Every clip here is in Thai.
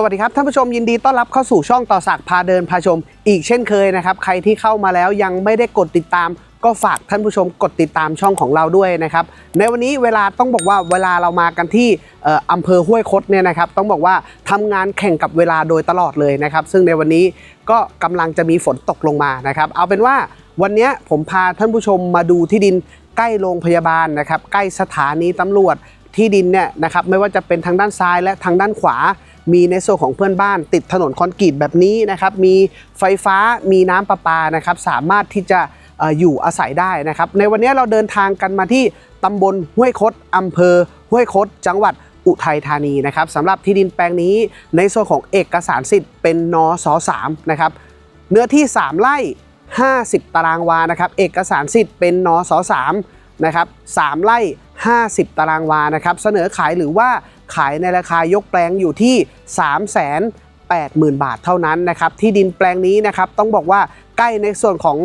สวัสดีครับท่านผู้ชมยินดีต้อนรับเข้าสู่ช่องต่อสักพาเดินพาชม อีกเช่นเคยนะครับ ใครที่เข้ามาแล้วยังไม่ได้กดติดตาม ก็ฝากท่านผู้ชมกดติดตามช่องของเราด้วยนะครับ ในวันนี้เวลาต้องบอกว่าเวลาเรามากันที่อออำเภอห้วยคดเนี่ยนะครับต้องบอกว่าทำงานแข่งกับเวลาโดยตลอดเลยนะครับ ซึ่งในวันนี้ก็กำลังจะมีฝนตกลงมานะครับ เอาเป็นว่าวันนี้ผมพาท่านผู้ชมมาดูที่ดินใกล้โรงพยาบาลนะครับ ใกล้สถานีตำรวจที่ดินเนี่ยนะครับไม่ว่าจะเป็นทางด้านซ้ายและทางด้านขวา มีในส่วนของเพื่อนบ้าน ติดถนนคอนกรีตแบบนี้นะครับ มีไฟฟ้ามีน้ำประปานะครับ สามารถที่จะอยู่อาศัยได้นะครับ ในวันนี้เราเดินทางกันมาที่ตำบลห้วยคดอำเภอห้วยคดจังหวัดอุทัยธานีนะครับสำหรับที่ดินแปลงนี้ในส่วนของเอกสารสิทธิ์เป็นนสสามนะครับเนื้อที่ 3 ไร่ 50 ตารางวานะครับ เอกสารสิทธิ์เป็นนส3นะครับ3ไร่ 50 ตารางวานะครับ เสนอขายหรือว่า ขายในราคายกแปลงอยู่ที่3 8 0 0 0 0 บาทเท่านั้นนะครับ ที่ดินแปลงนี้นะครับต้องบอกว่าใกล้ในส่วนของ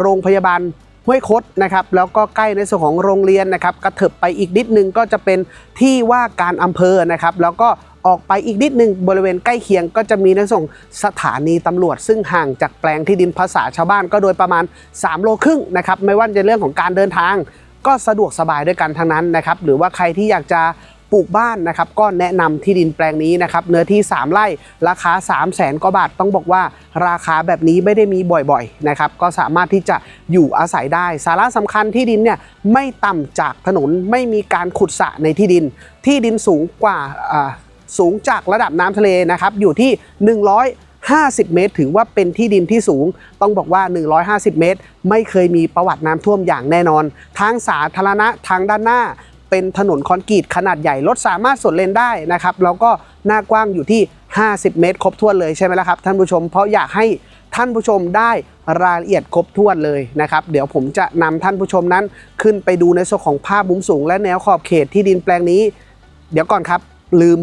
โรงพยาบาลห้วยคดนะครับแล้วก็ใกล้ในส่วนของโรงเรียนนะครับกระเถิบไปอีกนิดนึงก็จะเป็นที่ว่าการอำเภอนะครับแล้วก็ออกไปอีกนิดนึงบริเวณใกล้เคียงก็จะมีในส่วนสถานีตำรวจ ซึ่งห่างจากแปลงที่ดินภาษาชาวบ้านก็โดยประมาณ 3 โลครึ่งนะครับไม่ว่าจะเรื่องของการเดินทางก็สะดวกสบายด้วยกันทั้งนั้นนะครับหรือว่าใครที่อยากจะ ปลูกบ้านนะครับก็แนะนำที่ดินแปลงนี้นะครับเนื้อที่ 3 ไร่ราคา 3 0 0แสนกว่าบาทต้องบอกว่า ราคาแบบนี้ไม่ได้มีบ่อยๆนะครับก็สามารถที่จะอยู่อาศัยได้ สาระสำคัญที่ดินเนี่ยไม่ต่ำจากถนนไม่มีการขุดสระในที่ดิน ที่ดินสูงกว่าสูงจากระดับน้ำทะเลนะครับอยู่ที่150 เมตร ถือว่าเป็นที่ดินที่สูง ต้องบอกว่า 150 เมตร ไม่เคยมีประวัติน้ำท่วมอย่างแน่นอน ทางสาธารณะทางด้านหน้า เป็นถนนคอนกรีตขนาดใหญ่รถสามารถสวนเลนได้นะครับแล้วก็หน้ากว้างอยู่ที่ 50 เมตร ครบถ้วนเลยใช่ไหมล่ะครับท่านผู้ชมเพราะอยากให้ท่านผู้ชมได้รายละเอียดครบถ้วนเลยนะครับ เดี๋ยวผมจะนำท่านผู้ชมนั้นขึ้นไปดูในส่วนของภาพมุมสูง และแนวขอบเขตที่ดินแปลงนี้ เดี๋ยวก่อนครับ ลืม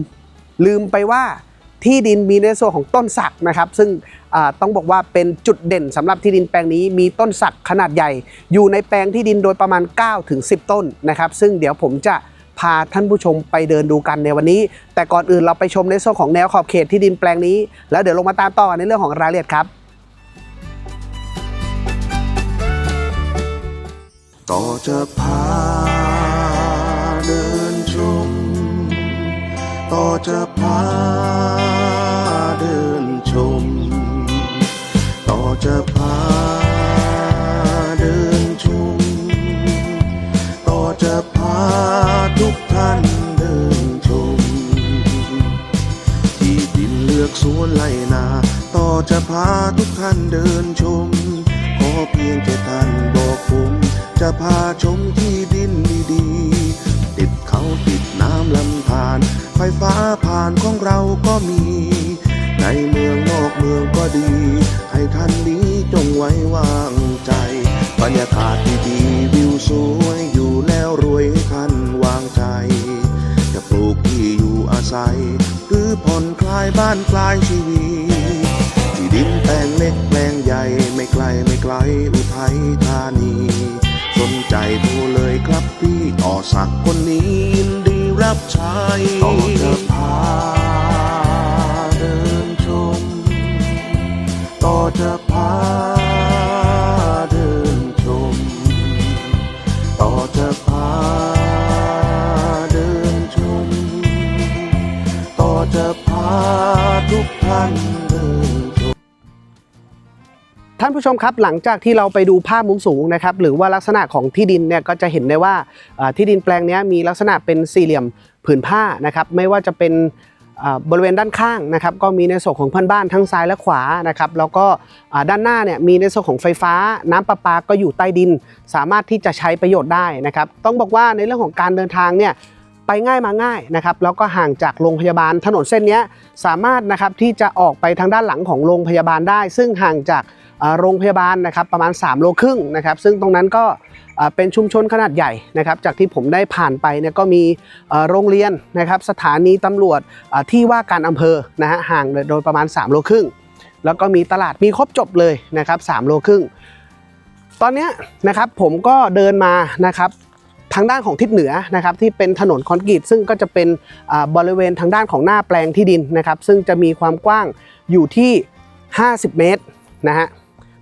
ลืมไปว่า ที่ดินมีในส่วนของต้นสักนะครับ ซึ่งต้องบอกว่าเป็นจุดเด่นสำหรับที่ดินแปลงนี้มีต้นสักขนาดใหญ่ อยู่ในแปลงที่ดินโดยประมาณ9ถึง10ต้นนะครับ ซึ่งเดี๋ยวผมจะพาท่านผู้ชมไปเดินดูกันในวันนี้ แต่ก่อนอื่นเราไปชมในส่วนของแนวขอบเขตที่ดินแปลงนี้ แล้วเดี๋ยวลงมาตามต่อในเรื่องของรายละเอียดครับ ต่อจะพาเดินชม ต่อจะพา จะพาเดินชม ต่อจะพาทุกท่านเดินชม ที่ดินเลือกสวนไล่นา ต่อจะพาทุกท่านเดินชม ขอเพียงแค่ท่านบอกผม จะพาชมที่ดินดีๆติดเขาติดน้ำลำธารไฟฟ้าผ่านของเราก็มี เมืองนอกเมืองก็ดี ให้ท่านนี้จงไว้วางใจ บรรยากาศดีๆวิวสวยอยู่แล้วรวยให้ท่านวางใจ จะปลูกที่อยู่อาศัย หรือผ่อนคลายบ้านคลายชีวิต จะพาทุกท่านท่านผู้ชมครับหลังจากที่เราไปดูภาพมุมสูงนะครับหรือว่าลักษณะของที่ดินเนี่ยก็จะเห็นได้ว่าที่ดินแปลงนี้มีลักษณะเป็นสี่เหลี่ยมผืนผ้านะครับไม่ว่าจะเป็นบริเวณด้านข้างนะครับก็มีในส่วนของเพื่อนบ้านทั้งซ้ายและขวานะครับแล้วก็ด้านหน้าเนี่ยมีในส่วนของไฟฟ้า น้ำประปาก็อยู่ใต้ดิน สามารถที่จะใช้ประโยชน์ได้นะครับต้องบอกว่าในเรื่องของการเดินทางเนี่ย ไปง่ายมาง่ายนะครับแล้วก็ห่างจากโรงพยาบาลถนนเส้นนี้สามารถนะครับที่จะออกไปทางด้านหลังของโรงพยาบาลได้ ซึ่งห่างจากโรงพยาบาลนะครับประมาณ 3 โลครึ่งนะครับ ซึ่งตรงนั้นก็เป็นชุมชนขนาดใหญ่นะครับ จากที่ผมได้ผ่านไปเนี่ยก็มีโรงเรียนนะครับ สถานีตำรวจที่ว่าการอำเภอนะฮะห่างโดยประมาณ 3 โลครึ่งแล้วก็มีตลาดมีครบจบเลยนะครับ3โลครึ่งตอนนี้นะครับผมก็เดินมานะครับ ทางด้านของทิศเหนือนะครับที่เป็นถนนคอนกรีตซึ่งก็จะเป็นบริเวณทางด้านของหน้าแปลงที่ดินนะครับ ซึ่งจะมีความกว้างอยู่ที่ 50 เมตรนะฮะ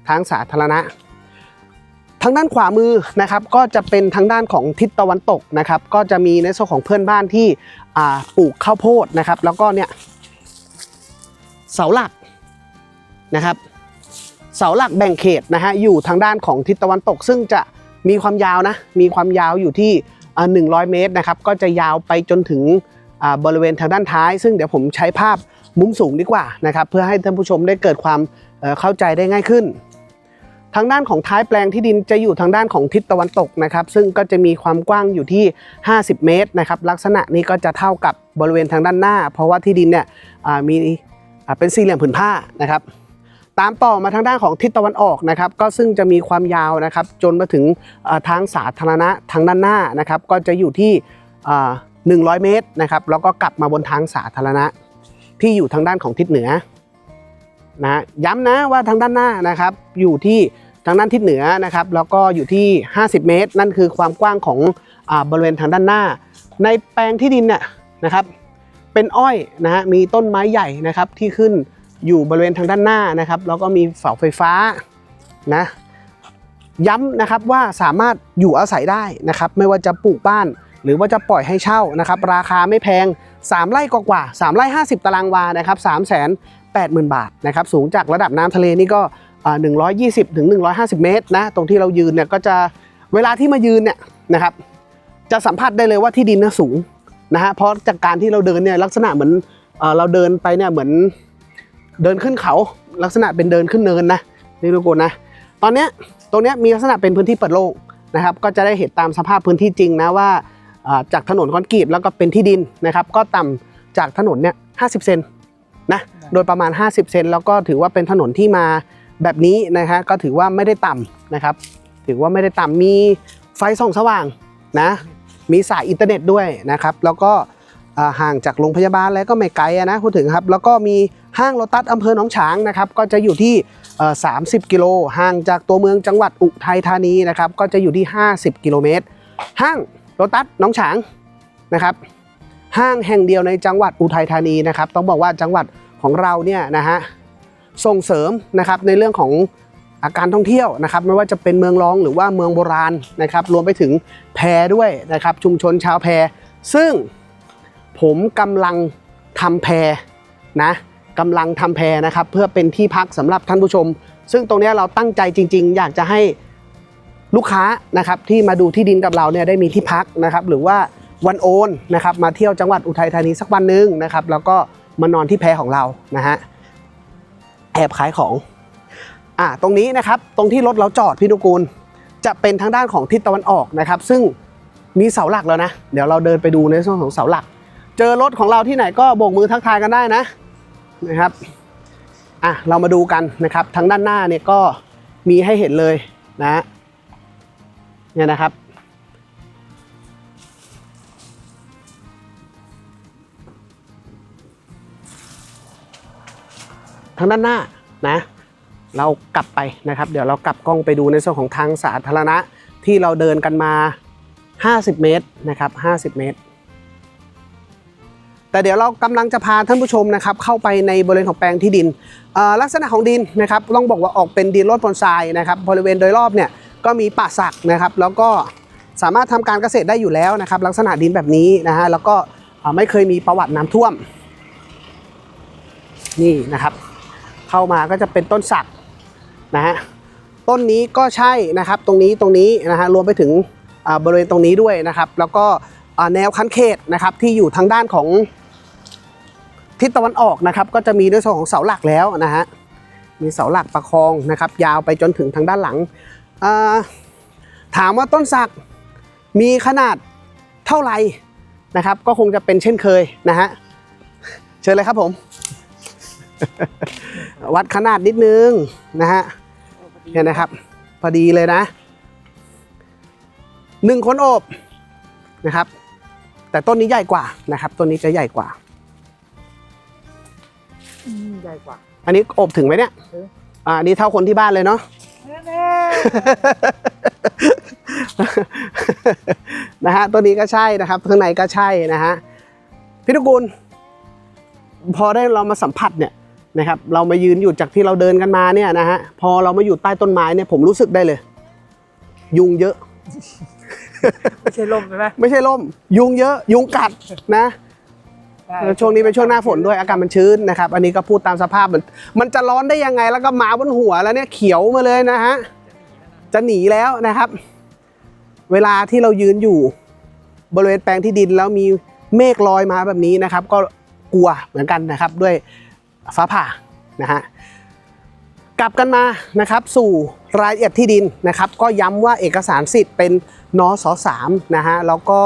ทางสาธารณะ ทางด้านขวามือนะครับก็จะเป็นทางด้านของทิศตะวันตกนะครับ ก็จะมีในส่วนของเพื่อนบ้านที่ปลูกข้าวโพดนะครับ แล้วก็เนี่ยเสาหลักนะครับ เสาหลักแบ่งเขตนะฮะอยู่ทางด้านของทิศตะวันตก ซึ่งจะ มีความยาวนะ มีความยาวอยู่ที่ 100 เมตรนะครับ ก็จะยาวไปจนถึงบริเวณทางด้านท้าย ซึ่งเดี๋ยวผมใช้ภาพมุมสูงดีกว่านะครับ เพื่อให้ท่านผู้ชมได้เกิดความเข้าใจได้ง่ายขึ้น ทางด้านของท้ายแปลงที่ดินจะอยู่ทางด้านของทิศตะวันตกนะครับ ซึ่งก็จะมีความกว้างอยู่ที่ 50 เมตรนะครับ ลักษณะนี้ก็จะเท่ากับบริเวณทางด้านหน้า เพราะว่าที่ดินเนี่ยมีเป็นสี่เหลี่ยมผืนผ้านะครับ ตามต่อมาทางด้านของทิศตะวันออกนะครับก็ซึ่งจะมีความยาวนะครับจนมาถึงทางสาธารณะทางด้านหน้านะครับก็จะอยู่ที่อ่า100 เมตรนะครับแล้วก็กลับมาบนทางสาธารณะ ที่อยู่ทางด้านของทิศเหนือนะย้ำนะว่าทางด้านหน้านะครับอยู่ที่ทางด้านทิศเหนือนะครับแล้วก็อยู่ที่ 50 เมตร นั่นคือความกว้างของอบริเวณทางด้านหน้า ในแปลงที่ดินเนี่ยนะครับเป็นอ้อยนะฮะมีต้นไม้ใหญ่นะครับที่ขึ้น อยู่บริเวณทางด้านหน้านะครับ แล้วก็มีเสาไฟฟ้านะย้ำนะครับว่าสามารถอยู่อาศัยได้นะครับ ไม่ว่าจะปลูกบ้าน หรือว่าจะปล่อยให้เช่านะครับ ราคาไม่แพง 3 ไร่กว่าๆ3ไร่50 ตารางวานะครับ3 8 0 0 0 0 บาทนะครับ สูงจากระดับน้ำทะเลนี่ก็อ่า120ถึง150 เมตรนะ ตรงที่เรายืนเนี่ยก็จะเวลาที่มายืนเนี่ยนะครับ จะสัมผัสได้เลยว่าที่ดินน่ะสูงนะฮะเพราะจากการที่เราเดินเนี่ยลักษณะเหมือนเอเราเดินไปเนี่ยเหมือน เดินขึ้นเขาลักษณะเป็นเดินขึ้นเนินนะนี่ทุกคนนะ ตอนนี้ตรงนี้มีลักษณะเป็นพื้นที่เปิดโล่งนะครับ ก็จะได้เห็นตามสภาพพื้นที่จริงนะว่าจากถนนคอนกรีตแล้วก็เป็นที่ดินนะครับ ก็ต่ำจากถนนเนี่ย50เซนนะโดยประมาณ 50 เซนแล้วก็ถือว่าเป็นถนนที่มาแบบนี้นะฮะก็ถือว่าไม่ได้ต่ำนะครับ ถือว่าไม่ได้ต่ำมีไฟส่องสว่างนะมีสายอินเทอร์เน็ตด้วยนะครับ แล้วก็ ห่างจากโรงพยาบาลแล้วก็ไม่ไกลนะพูดถึงครับ แล้วก็มีห้างโลตัสอำเภอหนองฉางนะครับก็จะอยู่ที่ 30 กิโลห่างจากตัวเมืองจังหวัดอุทัยธานีนะครับก็จะอยู่ที่ 50 กิโลเมตร ห้างโลตัสหนองฉางนะครับห้างแห่งเดียวในจังหวัดอุทัยธานีนะครับต้องบอกว่าจังหวัดของเราเนี่ยนะฮะส่งเสริมนะครับในเรื่องของอาการท่องเที่ยวนะครับไม่ว่าจะเป็นเมืองรองหรือว่าเมืองโบราณนะครับรวมไปถึงแพด้วยนะครับชุมชนชาวแพซึ่ง ผมกำลังทำแพนะกำลังทำแพนะครับ เพื่อเป็นที่พักสำหรับท่านผู้ชม ซึ่งตรงนี้เราตั้งใจจริง ๆ อยากจะให้ลูกค้านะครับที่มาดูที่ดินกับเราเนี่ยได้มีที่พักนะครับ หรือว่าวันโอนนะครับมาเที่ยวจังหวัดอุทัยธานีสักวันหนึงนะครับ แล้วก็มานอนที่แพของเรานะฮะแอบขายของอ่าตรงนี้นะครับตรงที่รถเราจอดพี่นุกูล จะเป็นทางด้านของทิศตะวันออกนะครับ ซึ่งมีเสาหลักแล้วนะ เดี๋ยวเราเดินไปดูในส่วนของเสาหลัก เจอรถของเราที่ไหนก็โบกมือทักทายกันได้นะนะครับอะเรามาดูกันนะครับทางด้านหน้าเนี่ยก็มีให้เห็นเลยนะเนี่ยนะครับ ทางด้านหน้านะเรากลับไปนะครับ เดี๋ยวเรากลับกล้องไปดูในส่วนของทางสาธารณะที่เราเดินกันมา 50 เมตรนะครับ 50 เมตร แต่เดี๋ยวเรากำลังจะพาท่านผู้ชมนะครับเข้าไปในบริเวณของแปลงที่ดินลักษณะของดินนะครับต้องบอกว่าออกเป็นดินรดบนทรายนะครับบริเวณโดยรอบเนี่ยก็มีป่าสักนะครับ แล้วก็สามารถทำการเกษตรได้อยู่แล้วนะครับ ลักษณะดินแบบนี้นะฮะแล้วก็ไม่เคยมีประวัติน้ำท่วม นี่นะครับ เข้ามาก็จะเป็นต้นสักนะฮะต้นนี้ก็ใช่นะครับตรงนี้ตรงนี้นะฮะรวมไปถึงบริเวณตรงนี้ด้วยนะครับ แล้วก็ แนวคันเขตนะครับที่อยู่ทางด้านของทิศตะวันออกนะครับ ก็จะมีในส่วนของเสาหลักแล้วนะฮะมีเสาหลักประคองนะครับ ยาวไปจนถึงทางด้านหลังาถามว่าต้นสักมีขนาดเท่าไหร่นะครับ ก็คงจะเป็นเช่นเคยนะฮะเชิญเลยครับผม วัดขนาดนิดนึงนะฮะเนี่ยนะครับพอดีเลยนะหนึ่งคนโอบนะครับ แต่ต้นนี้ใหญ่กว่านะครับต้นนี้จะใหญ่กว่า อืมใหญ่กว่า อันนี้โอบถึงไหมเนี่ยเอออ่าอันนี้เท่าคนที่บ้านเลยเนาะ แน่นะฮะตัวนี้ก็ใช่นะครับข้างในก็ใช่นะฮะพี่ทุกุลพอได้เรามาสัมผัสเนี่ยนะครับ เรามายืนอยู่จากที่เราเดินกันมาเนี่ยนะฮะพอเรามาอยู่ใต้ต้นไม้เนี่ยผมรู้สึกได้เลย ยุงเยอะ ไม่ใช่ลมใช่ไหมไม่ใช่ล่ม ยุงเยอะยุงกัดนะใช่แล้วช่วงนี้เป็นช่วงหน้าฝนด้วยอากาศมันชื้นนะครับ อันนี้ก็พูดตามสภาพมัน มันจะร้อนได้ยังไงแล้วก็มาบนหัวแล้วเนี่ยเขียวมาเลยนะฮะจะหนีแล้วนะครับ เวลาที่เรายืนอยู่ บริเวณแปลงที่ดินแล้วมีเมฆลอยมาแบบนี้นะครับ ก็กลัวเหมือนกันนะครับด้วยฟ้าผ่านะฮะกลับกันมานะครับสู่รายละเอียดที่ดินนะครับ ก็ย้ำว่าเอกสารสิทธิ์เป็น นอสสามนะฮะแล้วก็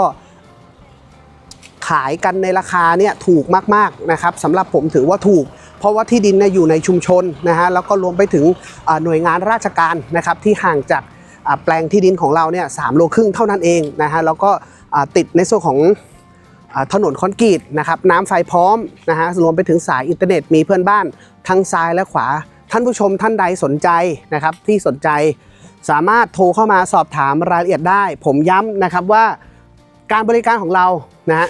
ขายกันในราคาเนี่ยถูกมากๆนะครับสำหรับผมถือว่าถูก เพราะว่าที่ดินเนี่ยอยู่ในชุมชนนะฮะแล้วก็รวมไปถึงหน่วยงานราชการนะครับที่ห่างจากแปลงที่ดินของเราเนี่ยสามโลครึ่งเท่านั้นเองนะฮะแล้วก็ติดในส่วนของถนนคอนกรีตนะครับน้ำไฟพร้อมนะฮะรวมไปถึงสายอินเทอร์เน็ตมีเพื่อนบ้านทั้งซ้ายและขวา ท่านผู้ชมท่านใดสนใจนะครับที่สนใจ สามารถโทรเข้ามาสอบถามรายละเอียดได้ ผมย้ำนะครับว่าการบริการของเรานะฮะ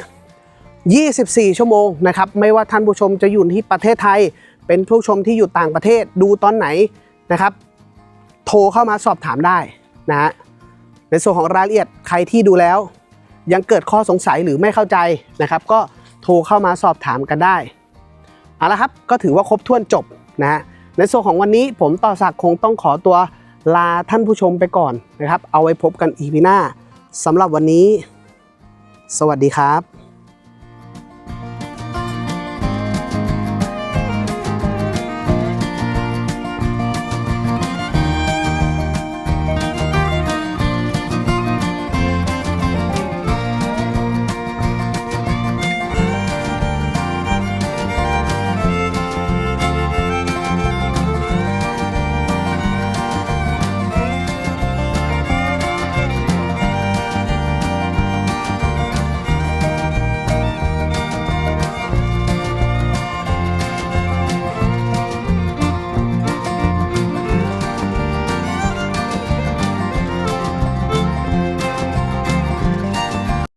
24 ชั่วโมงนะครับไม่ว่าท่านผู้ชมจะอยู่ที่ประเทศไทย เป็นผู้ชมที่อยู่ต่างประเทศดูตอนไหนนะครับ โทรเข้ามาสอบถามได้นะฮะในส่วนของรายละเอียดใครที่ดูแล้ว ยังเกิดข้อสงสัยหรือไม่เข้าใจนะครับ ก็โทรเข้ามาสอบถามกันได้เอาละครับก็ถือว่าครบถ้วนจบนะฮะในส่วนของวันนี้ผมต่อศักคงต้องขอตัว ลาท่านผู้ชมไปก่อนนะครับ เอาไว้พบกันอีพีหน้าสำหรับวันนี้ สวัสดีครับ